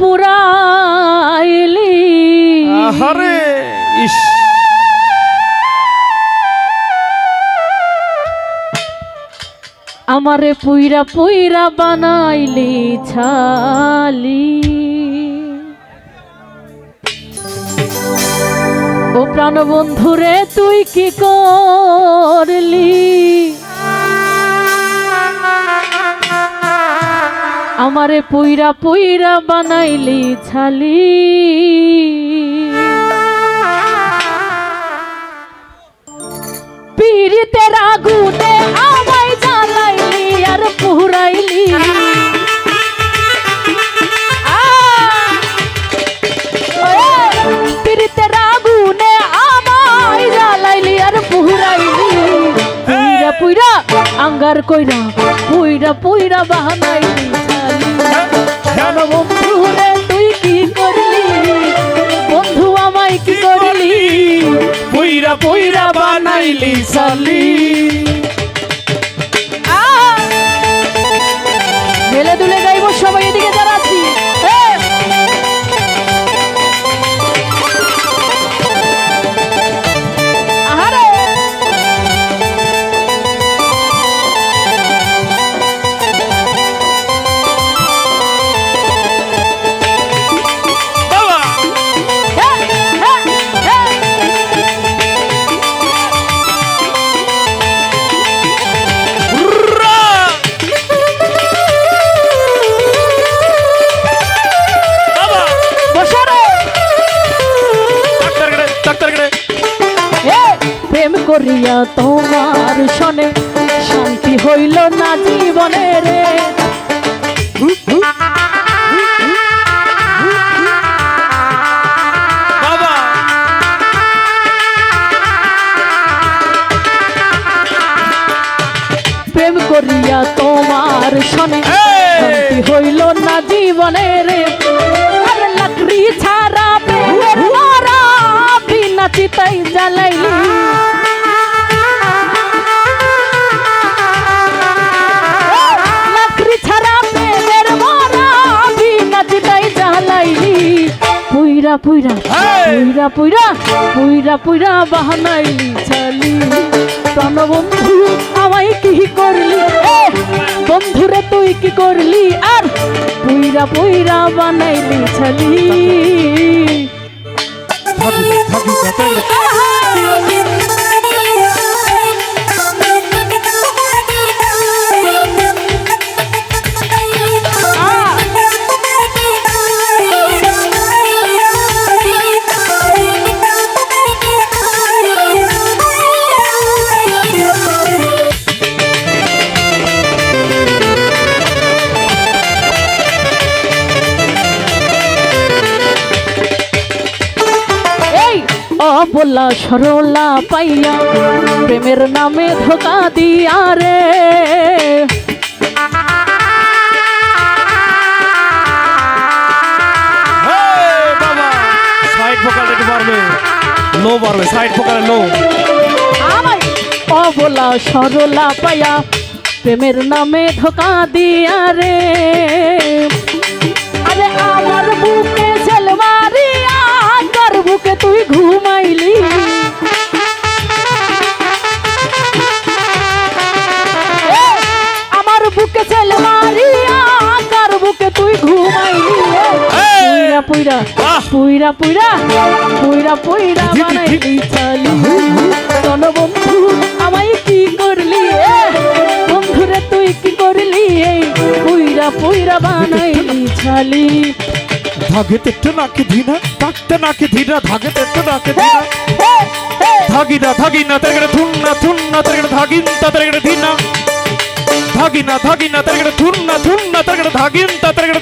পুরাইলি। আহারে ইস। আমারে পুইরা পুইরা বানাইলি ছালি। ও প্রাণ বন্ধুরে তুই কি করলি? আমারে পুইরা পুইরা বানাইলি ছালি। পীড়িতের আগুনে আমায় জ্বালাইলি আর পুরাইলি। পীড়িতের আগুনে আমায় জ্বালাইলি আর পুরাইলি। পুইরা পুইরা আঙ্গার কইরা পুইরা পুইরা বাহানাইলি। পইরা বানাইলি সালি। করিয়া তোমার শনে শান্তি হইল না জীবনে রে। প্রেম করিয়া তোমার শনে শান্তি হইল না জীবনে রে। লাকড়ি ছাড়া বিনা চিতাই জ্বালাইলি পুইরা পুইরা পুইরা পুইরা পুইরা পুইরা বাহানাইলি চালি। প্রাণবন্ধু আমায় কি করলি? বন্ধুরে তুই কি করলি? আর পুইরা পুইরা বানাইলি ছালি অবলা সরলা পাইয়া প্রেমের নামে ধোকা দিয়া রে। লো বাড়বে। সাইড ফোকালে লো অবলা সরলা পাইয়া প্রেমের নামে ধোকা দিয়া রে। পুইরা পুইরা পুইরা পুইরা বানাইলি চলি। চলো বন্ধু আমায় কি করলি বন্ধু রে তুই কি করলি এই? পুইরা পুইরা বানাইলি চলি। ধাগে তেট্টে নাকি ধীনা থাকতে নাকি ধীনা ধাগে তেট্টে নাকি ধীনা। ধাগিনা ধাগিনা তার গড়ে ধুন্না ধুন্না তার গড়ে ধাগিনতা তার গড়ে ধীনা। ধাগিনা ধাগিনা তার গড়ে ধুন্না ধুন্না তার গড়ে ধাগিনতা তার গড়ে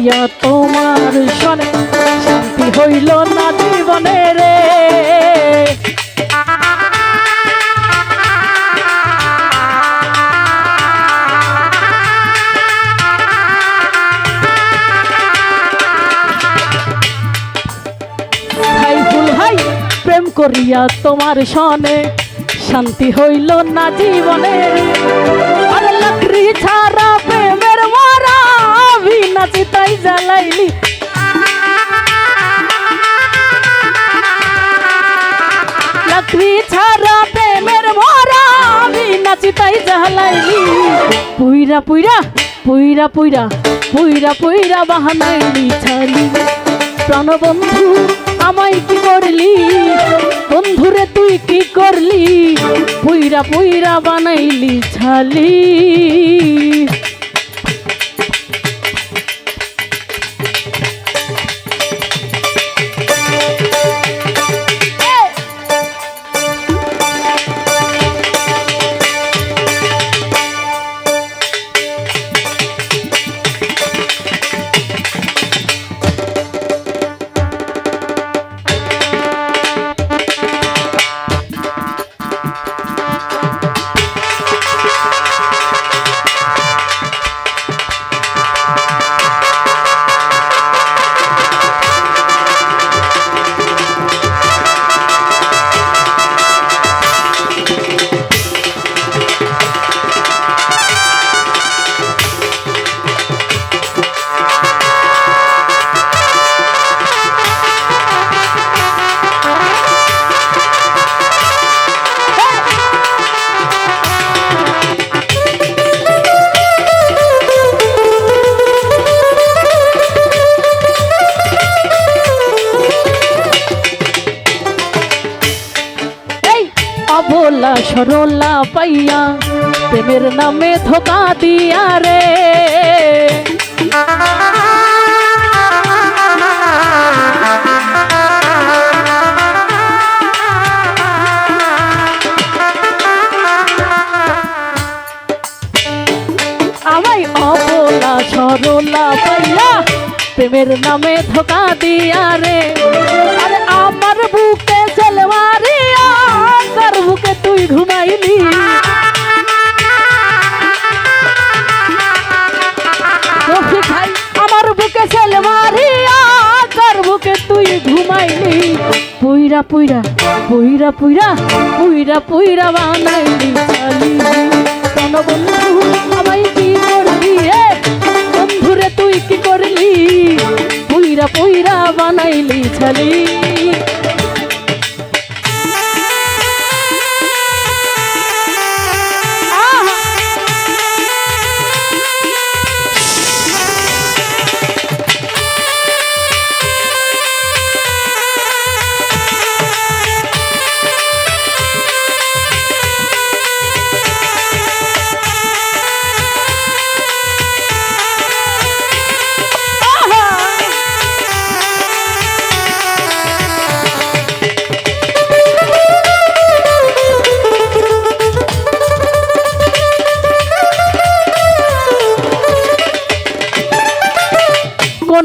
করিয়া তোমার সনে শান্তি হইল না জীবনে রে। করিয়া তোমার সনে শান্তি হইল না জীবনে। জ্বালাইলি। পুইরা পুইরা পুইরা পুইরা পুইরা পুইরা বাহানাইলি ছালি। প্রাণবন্ধু, আমায় কি করলি? বন্ধুরে, তুই কি করলি? পুইরা পুইরা বানাইলি ছালি। অবলা সরলা পাইয়া, প্রেমের নামে ধোকা দিয়া রে। আমায় অবলা, সরলা পাইয়া, প্রেমের নামে ধোকা দিয়া রে। পুইরা পুইরা পুইরা পুইরা পুইরা পুইরা বানাইলি চালি কেন বন্ধু। আমায় কি করলি রে? বন্ধুরে তুই কি করলি? পুইরা পুইরা বানাইলি ছালি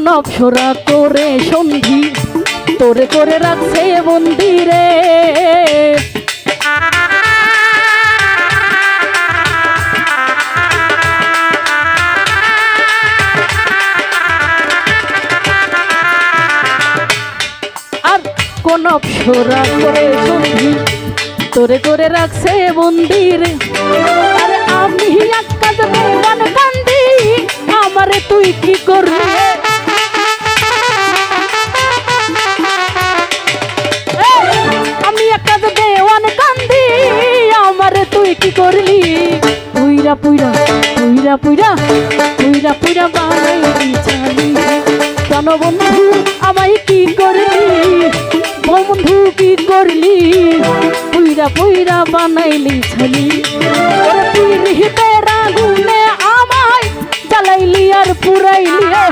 কোন অপসরা করে সন্ধি, তোরে করে রাখছে মন্দিরে। আর কোন অপসরা করে সন্ধি, তোরে করে রাখছে মন্দিরে। বন্ধু কি করলি, পুইরা পুইরা বানাইলি ছালি। পিরিহিতে রাগুনে আমায় জ্বালাইলি আর পুরাইলি। এ।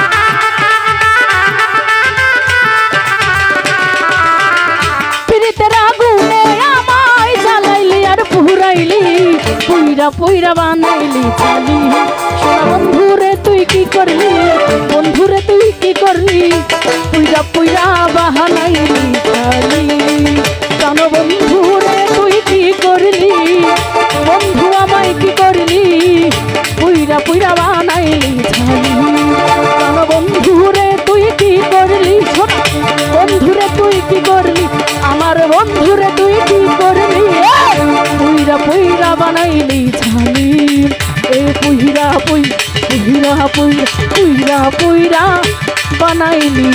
পিরিতে রাগুনে আমায় জ্বালাইলি আর পুরাইলি, পুইরা পুইরা বানাইলি ছালি। বন্ধুরে তুই কি করলি? বন্ধুরে তুই কি করলি? পুইরা পুইরা বাহানাইলি পুইরা পুইরা পুইরা পুইরা বানাইলি